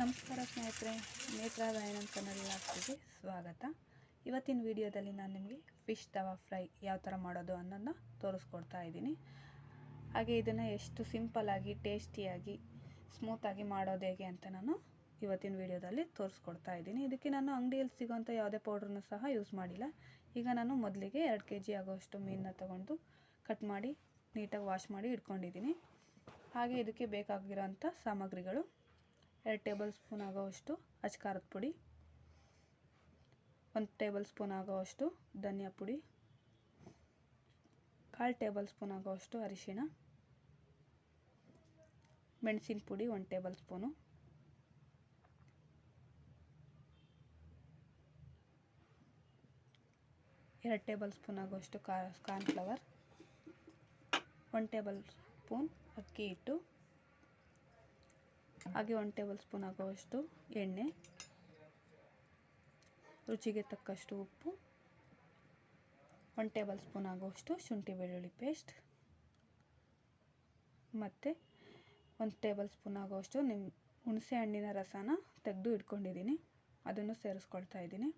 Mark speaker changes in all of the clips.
Speaker 1: ನಮಸ್ಕಾರ ಸ್ನೇಹಿತರೆ ನೇತ್ರ ದಯಾನಂದ್ ಕನ್ನಡ ಆಗ್ತಿದೆ ಸ್ವಾಗತ. ಇವತ್ತಿನ ವಿಡಿಯೋದಲ್ಲಿ ನಾನು ನಿಮಗೆ ಫಿಶ್ ತವಾ ಫ್ರೈ ಯಾವ ಥರ ಮಾಡೋದು ಅನ್ನೋದನ್ನ ತೋರಿಸ್ಕೊಡ್ತಾ ಇದ್ದೀನಿ. ಹಾಗೆ ಇದನ್ನು ಎಷ್ಟು ಸಿಂಪಲ್ಲಾಗಿ ಟೇಸ್ಟಿಯಾಗಿ ಸ್ಮೂತಾಗಿ ಮಾಡೋದು ಹೇಗೆ ಅಂತ ನಾನು ಇವತ್ತಿನ ವಿಡಿಯೋದಲ್ಲಿ ತೋರಿಸ್ಕೊಡ್ತಾ ಇದ್ದೀನಿ. ಇದಕ್ಕೆ ನಾನು ಅಂಗಡಿಯಲ್ಲಿ ಸಿಗೋಂಥ ಯಾವುದೇ ಪೌಡ್ರನ್ನು ಸಹ ಯೂಸ್ ಮಾಡಿಲ್ಲ. ಈಗ ನಾನು ಮೊದಲಿಗೆ ಎರಡು ಕೆ ಜಿ ಆಗೋಷ್ಟು ಮೀನನ್ನ ತೊಗೊಂಡು ಕಟ್ ಮಾಡಿ, ನೀಟಾಗಿ ವಾಶ್ ಮಾಡಿ ಇಟ್ಕೊಂಡಿದ್ದೀನಿ. ಹಾಗೆ ಇದಕ್ಕೆ ಬೇಕಾಗಿರೋಂಥ ಸಾಮಗ್ರಿಗಳು. ಎರಡು ಟೇಬಲ್ ಸ್ಪೂನ್ ಆಗೋವಷ್ಟು ಅಚ್ಕಾರದ ಪುಡಿ, ಒಂದು ಟೇಬಲ್ ಸ್ಪೂನ್ ಆಗೋವಷ್ಟು ಧನಿಯಾ ಪುಡಿ, ಕಾಲು ಟೇಬಲ್ ಸ್ಪೂನ್ ಆಗೋವಷ್ಟು ಅರಿಶಿಣ, ಮೆಣಸಿನ ಪುಡಿ ಒಂದು ಟೇಬಲ್ ಸ್ಪೂನು, ಎರಡು ಟೇಬಲ್ ಸ್ಪೂನ್ ಆಗೋಷ್ಟು ಕಾ ಕಾರ್ನ್ಫ್ಲವರ್ ಒಂದು ಟೇಬಲ್ ಸ್ಪೂನ್ ಅಕ್ಕಿ ಹಿಟ್ಟು ಹಾಗೆ ಒಂದು ಟೇಬಲ್ ಸ್ಪೂನ್ ಆಗುವಷ್ಟು ಎಣ್ಣೆ, ರುಚಿಗೆ ತಕ್ಕಷ್ಟು ಉಪ್ಪು, ಒಂದು ಟೇಬಲ್ ಸ್ಪೂನ್ ಆಗುವಷ್ಟು ಶುಂಠಿ ಬೆಳ್ಳುಳ್ಳಿ ಪೇಸ್ಟ್, ಮತ್ತು ಒಂದು ಟೇಬಲ್ ಸ್ಪೂನ್ ಆಗುವಷ್ಟು ನಿಮ್ಮ ಹುಣಸೆ ಹಣ್ಣಿನ ರಸನ ತೆಗೆದು ಇಟ್ಕೊಂಡಿದ್ದೀನಿ. ಅದನ್ನು ಸೇರಿಸ್ಕೊಳ್ತಾ ಇದ್ದೀನಿ.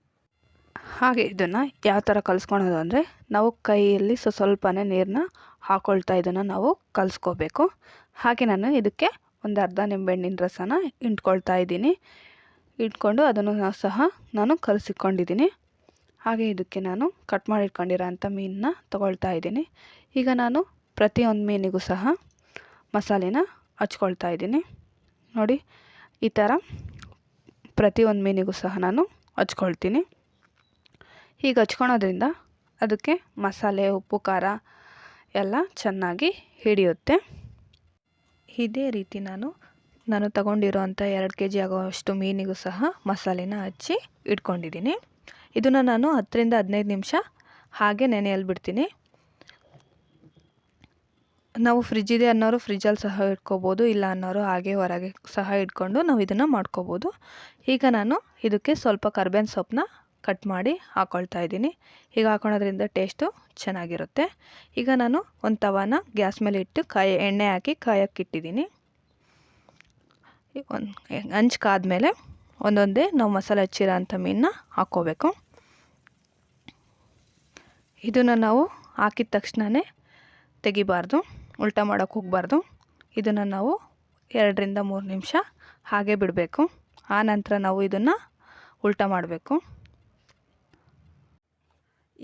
Speaker 1: ಹಾಗೆ ಇದನ್ನು ಯಾವ ಥರ ಕಲಿಸ್ಕೊಳೋದು ಅಂದರೆ ನಾವು ಕೈಯಲ್ಲಿ ಸ್ವಲ್ಪ ಸ್ವಲ್ಪನೇ ನೀರನ್ನ ಹಾಕ್ಕೊಳ್ತಾ ಇದನ್ನು ನಾವು ಕಲಿಸ್ಕೋಬೇಕು. ಹಾಗೆ ನಾನು ಇದಕ್ಕೆ ಒಂದು ಅರ್ಧ ನಿಂಬೆಹಣ್ಣಿನ ರಸನ ಇಟ್ಕೊಳ್ತಾ ಇದ್ದೀನಿ. ಇಟ್ಕೊಂಡು ಅದನ್ನು ಸಹ ನಾನು ಕಲಸಿಕೊಂಡಿದ್ದೀನಿ. ಹಾಗೆ ಇದಕ್ಕೆ ನಾನು ಕಟ್ ಮಾಡಿ ಅಂಥ ಮೀನನ್ನ ತೊಗೊಳ್ತಾ ಇದ್ದೀನಿ. ಈಗ ನಾನು ಪ್ರತಿಯೊಂದು ಮೀನಿಗೂ ಸಹ ಮಸಾಲೆನ ಹಚ್ಕೊಳ್ತಾ ಇದ್ದೀನಿ. ನೋಡಿ, ಈ ಥರ ಪ್ರತಿಯೊಂದು ಮೀನಿಗೂ ಸಹ ನಾನು ಹಚ್ಕೊಳ್ತೀನಿ. ಹೀಗೆ ಹಚ್ಕೊಳೋದ್ರಿಂದ ಅದಕ್ಕೆ ಮಸಾಲೆ, ಉಪ್ಪು, ಖಾರ ಎಲ್ಲ ಚೆನ್ನಾಗಿ ಹಿಡಿಯುತ್ತೆ. ಇದೇ ರೀತಿ ನಾನು ನಾನು ತಗೊಂಡಿರೋಂಥ ಎರಡು ಕೆ ಜಿ ಆಗೋವಷ್ಟು ಮೀನಿಗೂ ಸಹ ಮಸಾಲೆನ ಹಚ್ಚಿ ಇಟ್ಕೊಂಡಿದ್ದೀನಿ. ಇದನ್ನು ನಾನು ಹತ್ತರಿಂದ ಹದಿನೈದು ನಿಮಿಷ ಹಾಗೆ ನೆನೆಯಲ್ಲಿ ಬಿಡ್ತೀನಿ. ನಾವು ಫ್ರಿಜ್ ಇದೆ ಅನ್ನೋರು ಫ್ರಿಜ್ಜಲ್ಲಿ ಸಹ ಇಟ್ಕೋಬೋದು, ಇಲ್ಲ ಅನ್ನೋರು ಹಾಗೆ ಹೊರಗೆ ಸಹ ಇಟ್ಕೊಂಡು ನಾವು ಇದನ್ನು ಮಾಡ್ಕೋಬೋದು. ಈಗ ನಾನು ಇದಕ್ಕೆ ಸ್ವಲ್ಪ ಕರ್ಬೇವಿನ ಸೊಪ್ಪನ್ನ ಕಟ್ ಮಾಡಿ ಹಾಕ್ಕೊಳ್ತಾ ಇದ್ದೀನಿ. ಹೀಗೆ ಹಾಕೊಳೋದ್ರಿಂದ ಟೇಸ್ಟು ಚೆನ್ನಾಗಿರುತ್ತೆ. ಈಗ ನಾನು ಒಂದು ತವಾನ ಗ್ಯಾಸ್ ಮೇಲೆ ಇಟ್ಟು ಕಾಯಿ, ಎಣ್ಣೆ ಹಾಕಿ ಕಾಯಕ್ಕೆ ಇಟ್ಟಿದ್ದೀನಿ. ಒಂದು ಹಂಚ್ ಕಾದ್ಮೇಲೆ ಒಂದೊಂದೇ ನಾವು ಮಸಾಲೆ ಹಚ್ಚಿರೋ ಅಂಥ ಮೀನನ್ನ ಹಾಕ್ಕೋಬೇಕು. ಇದನ್ನು ನಾವು ಹಾಕಿದ ತಕ್ಷಣವೇ ತೆಗಿಬಾರ್ದು, ಉಲ್ಟ ಮಾಡೋಕೆ ಹೋಗಬಾರ್ದು. ಇದನ್ನು ನಾವು ಎರಡರಿಂದ ಮೂರು ನಿಮಿಷ ಹಾಗೆ ಬಿಡಬೇಕು. ಆ ನಂತರ ನಾವು ಇದನ್ನು ಉಲ್ಟ ಮಾಡಬೇಕು.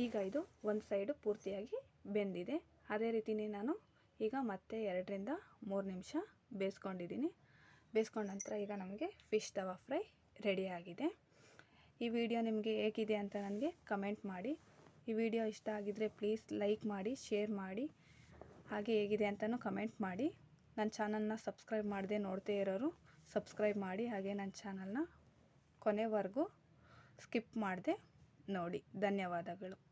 Speaker 1: ಈಗ ಇದು ಒಂದು ಸೈಡು ಪೂರ್ತಿಯಾಗಿ ಬೆಂದಿದೆ. ಅದೇ ರೀತಿಯೇ ನಾನು ಈಗ ಮತ್ತೆ ಎರಡರಿಂದ ಮೂರು ನಿಮಿಷ ಬೇಯಿಸ್ಕೊಂಡಿದ್ದೀನಿ. ಬೇಯಿಸ್ಕೊಂಡ ನಂತರ ಈಗ ನಮಗೆ ಫಿಶ್ ತವಾ ಫ್ರೈ ರೆಡಿಯಾಗಿದೆ ಈ ವಿಡಿಯೋ ನಿಮಗೆ ಹೇಗಿದೆ ಅಂತ ನನಗೆ ಕಮೆಂಟ್ ಮಾಡಿ. ಈ ವಿಡಿಯೋ ಇಷ್ಟ ಆಗಿದ್ದರೆ ಪ್ಲೀಸ್ ಲೈಕ್ ಮಾಡಿ ಶೇರ್ ಮಾಡಿ. ಹಾಗೆ ಹೇಗಿದೆ ಅಂತಲೂ ಕಮೆಂಟ್ ಮಾಡಿ. ನನ್ನ ಚಾನಲ್ನ ಸಬ್ಸ್ಕ್ರೈಬ್ ಮಾಡದೆ ನೋಡ್ತೇ ಇರೋರು ಸಬ್ಸ್ಕ್ರೈಬ್ ಮಾಡಿ. ಹಾಗೆ ನನ್ನ ಚಾನಲ್ನ ಕೊನೆವರೆಗೂ ಸ್ಕಿಪ್ ಮಾಡದೆ. ನೋಡಿ ಧನ್ಯವಾದಗಳು.